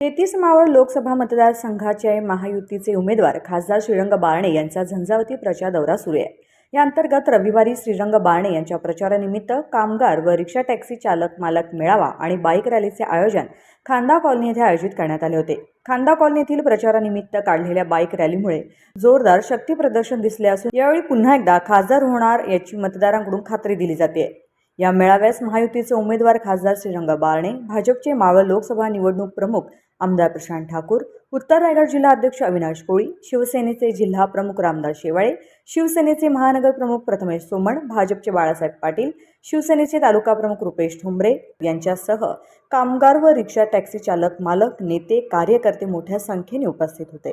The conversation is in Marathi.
तेहतीस मावळ लोकसभा मतदारसंघाचे महायुतीचे उमेदवार खासदार श्रीरंग बारणे यांचा झंझावती प्रचार दौरा सुरू आहे. या अंतर्गत रविवारी श्रीरंग बारणे यांच्या प्रचारानिमित्त कामगार व रिक्षा टॅक्सी चालक मालक मेळावा आणि बाईक रॅलीचे आयोजन खांदा कॉलनी येथे आयोजित करण्यात आले होते. खांदा कॉलनीतील प्रचारानिमित्त काढलेल्या बाईक रॅलीमुळे जोरदार शक्ती प्रदर्शन दिसले असून यावेळी पुन्हा एकदा खासदार होणार याची मतदारांकडून खात्री दिली जाते. या मेळाव्यास महायुतीचे उमेदवार खासदार श्रीरंग बारणे भाजपचे मावळ लोकसभा निवडणूक प्रमुख आमदार प्रशांत ठाकूर उत्तर रायगड जिल्हा अध्यक्ष अविनाश कोळी शिवसेनेचे जिल्हा प्रमुख रामदास शेवाळे शिवसेनेचे महानगर प्रमुख प्रथमेश सोमण भाजपचे बाळासाहेब पाटील शिवसेनेचे तालुका प्रमुख रुपेश ठुंबरे यांच्यासह कामगार व रिक्षा टॅक्सी चालक मालक नेते कार्यकर्ते मोठ्या संख्येने उपस्थित होते.